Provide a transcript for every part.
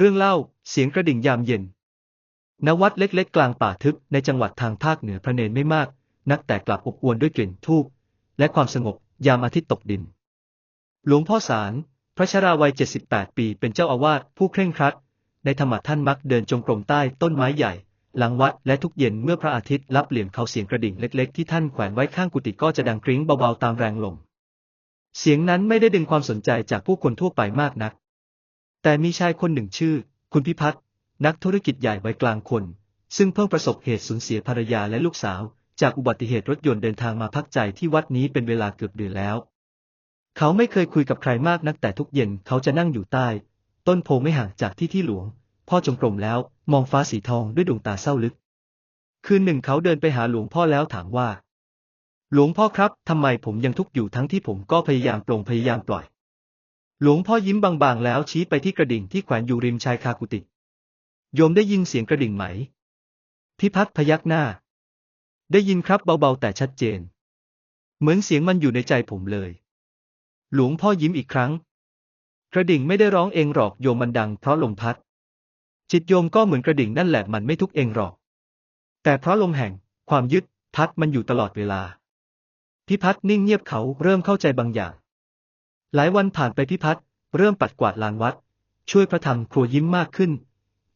เรื่องเล่า เสียงกระดิ่งยามเย็น ณ วัดเล็กๆ กลางป่าทึบในจังหวัดทางภาคเหนือพระเนนไม่มาก นักแต่กลับอบอวลด้วยกลิ่นธูปและความสงบยามอาทิตย์ตกดิน หลวงพ่อสาร พระชราวัย 78 ปี เป็นเจ้าอาวาสผู้เคร่งครัด ในธรรมะท่านมักเดินจงกรมใต้ต้นไม้ใหญ่ หลังวัดและทุกเย็นเมื่อพระอาทิตย์ลับเหลี่ยมเขาเสียงกระดิ่งเล็กๆ ที่ท่านแขวนไว้ข้างกุฏิก็จะดังกริ้งเบาๆตามแรงลม เสียงนั้นไม่ได้ดึงความสนใจจากผู้คนทั่วไปมากนัก แต่มีชายคนหนึ่งชื่อ คุณพิพัฒน์นักธุรกิจใหญ่วัยกลางคน ซึ่งเพิ่งประสบเหตุสูญเสียภรรยาและลูกสาว จากอุบัติเหตุรถยนต์เดินทางมาพักใจที่วัดนี้เป็นเวลาเกือบเดือนแล้ว เขาไม่เคยคุยกับใครมากนักแต่ทุกเย็นเขาจะนั่งอยู่ใต้ ต้นโพไม่ห่างจากที่ที่หลวง พ่อจงกรมแล้วมองฟ้าสีทองด้วยดวงตาเศร้าลึก คืนหนึ่งเขาเดินไปหาหลวงพ่อแล้วถามว่า หลวงพ่อครับทำไมผมยังทุกข์อยู่ทั้งที่ผมก็พยายามปลงพยายามปล่อย หลวงพ่อยิ้มบางๆ แล้วชี้ไปที่กระดิ่งที่แขวนอยู่ริมชายคากุฏิโยมได้ยินเสียงกระดิ่งไหม พิพัฒน์พยักหน้า ได้ยินครับเบาๆ แต่ชัดเจน เหมือนเสียงมันอยู่ในใจผมเลย หลวงพ่อยิ้มอีกครั้ง กระดิ่งไม่ได้ร้องเองหรอกโยมมันดังเพราะลมพัด จิตโยมก็เหมือนกระดิ่งนั่นแหละมันไม่ทุกเองหรอก แต่เพราะลมแห่ง ความยึดพัดมันอยู่ตลอดเวลา พิพัฒน์นิ่งเงียบเขาเริ่มเข้าใจบางอย่าง หลายวันผ่านไปพิพัฒน์เริ่มปัดกวาดลานวัด ช่วยพระธรรมครัวยิ้มมากขึ้น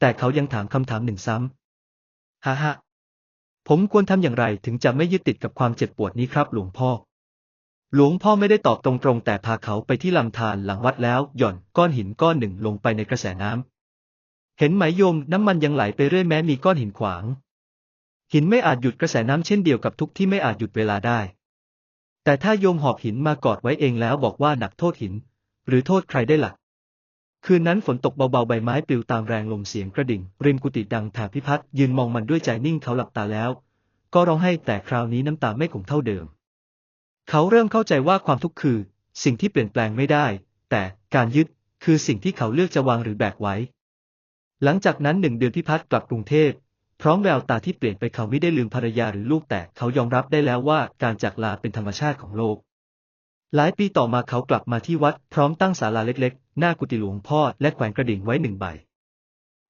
แต่เขายังถามคำถามหนึ่งซ้ำฮ่าฮ่าผมควรทำอย่างไรถึงจะไม่ยึดติดกับความเจ็บปวดนี้ครับ หลวงพ่อ หลวงพ่อไม่ได้ตอบตรงๆ แต่พาเขาไปที่ลำธารหลังวัดแล้ว หย่อนก้อนหินก้อนหนึ่งลงไปในกระแสน้ำเห็นไหมโยมน้ำมันยังไหลไปเรื่อยแม้มีก้อนหินขวาง หินไม่อาจหยุดกระแสน้ำเช่นเดียวกับทุกที่ไม่อาจหยุดเวลาได้ แต่ถ้าโยมหอบหินมากอดไว้เองแล้วบอกว่าหนักโทษหิน หรือโทษใครได้หลัก คืนนั้นฝนตกเบาๆใบไม้ปลิวตามแรงลมเสียงกระดิ่ง ริมกุฏิดังแถบพิพัฒน์ยืนมองมันด้วยใจนิ่งเขาหลับตาแล้ว ก็ร้องให้แต่คราวนี้น้ำตาไม่คงเท่าเดิม เขาเริ่มเข้าใจว่าความทุกข์คือ สิ่งที่เปลี่ยนแปลงไม่ได้ แต่การยึดคือสิ่งที่เขาเลือกจะวางหรือแบกไว้ หลังจากนั้นหนึ่งเดือนพิพัฒน์กลับกรุงเทพ พร้อมแววตาที่เปลี่ยนไปเขาไม่ได้ลืมภรรยาหรือลูกแต่เขายอมรับได้แล้วว่าการจากลาเป็นธรรมชาติของโลก หลายปีต่อมาเขากลับมาที่วัดพร้อมตั้งศาลาเล็กๆ หน้ากุฏิหลวงพ่อและแขวนกระดิ่งไว้หนึ่งใบ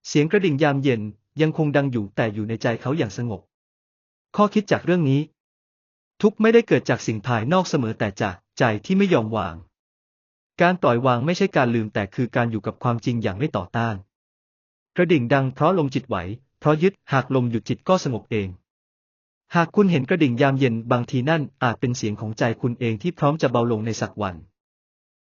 เสียงกระดิ่งยามเย็นยังคงดังอยู่แต่อยู่ในใจเขาอย่างสงบ ข้อคิดจากเรื่องนี้ ทุกไม่ได้เกิดจากสิ่งภายนอกเสมอแต่จากใจที่ไม่ยอมวาง การปล่อยวางไม่ใช่การลืมแต่คือการอยู่กับความจริงอย่างไม่ต่อต้าน กระดิ่งดังเพราะลมจิตไหว เพราะยึดหากลมหยุดจิตก็สงบเอง หากคุณเห็นกระดิ่งยามเย็นบางทีนั่นอาจเป็นเสียงของใจคุณเองที่พร้อมจะเบาลงในสักวัน